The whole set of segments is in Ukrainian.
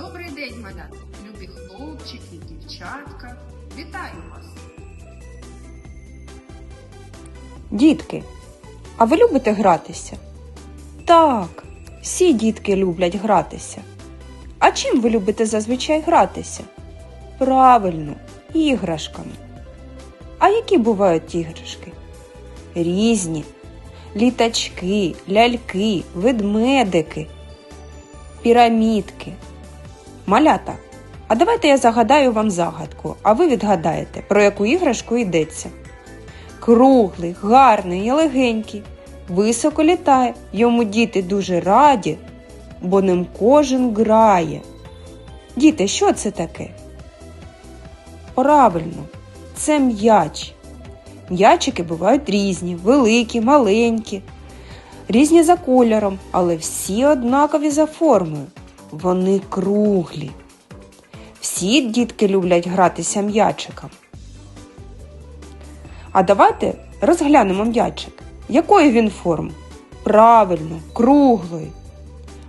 Добрий день, малята, любі хлопчики, дівчатка. Вітаю вас! Дітки, а ви любите гратися? Так, всі дітки люблять гратися. А чим ви любите зазвичай гратися? Правильно, іграшками. А які бувають іграшки? Різні. Літачки, ляльки, ведмедики, пірамідки. Малята, а давайте я загадаю вам загадку, а ви відгадаєте, про яку іграшку йдеться. Круглий, гарний і легенький, високо літає, йому діти дуже раді, бо ним кожен грає. Діти, що це таке? Правильно, це м'яч. М'ячики бувають різні, великі, маленькі, різні за кольором, але всі однакові за формою. Вони круглі. Всі дітки люблять гратися м'ячиком. А давайте розглянемо м'ячик. Якої він форми? Правильно, круглої.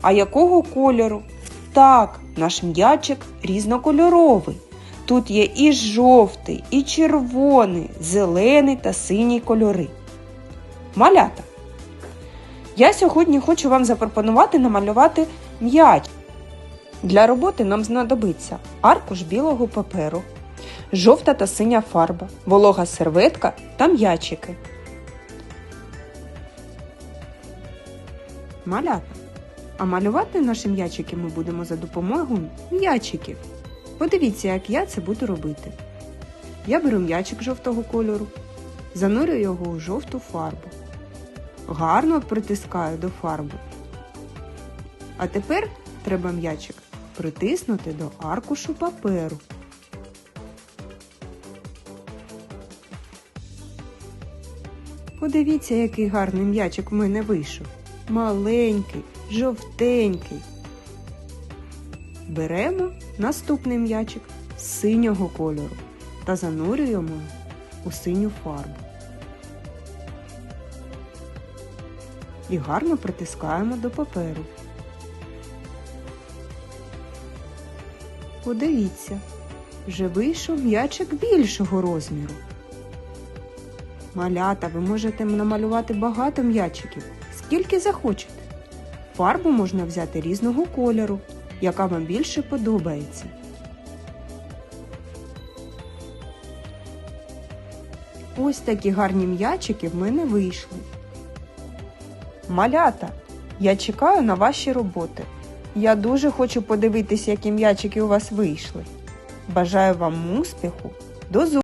А якого кольору? Так, наш м'ячик різнокольоровий. Тут є і жовтий, і червоний, зелений та синій кольори. Малята. Я сьогодні хочу вам запропонувати намалювати м'яч. Для роботи нам знадобиться аркуш білого паперу, жовта та синя фарба, волога серветка та м'ячики. Малята. А малювати наші м'ячики ми будемо за допомогою м'ячиків. Подивіться, як я це буду робити. Я беру м'ячик жовтого кольору, занурюю його у жовту фарбу. Гарно притискаю до фарби. А тепер треба м'ячик притиснути до аркушу паперу. Подивіться, який гарний м'ячик в мене вийшов. Маленький, жовтенький. Беремо наступний м'ячик синього кольору та занурюємо у синю фарбу. І гарно притискаємо до паперу. Подивіться, вже вийшов м'ячик більшого розміру. Малята, ви можете намалювати багато м'ячиків, скільки захочете. Фарбу можна взяти різного кольору, яка вам більше подобається. Ось такі гарні м'ячики в мене вийшли. Малята, я чекаю на ваші роботи. Я дуже хочу подивитися, які м'ячики у вас вийшли. Бажаю вам успіху. До зустрічі!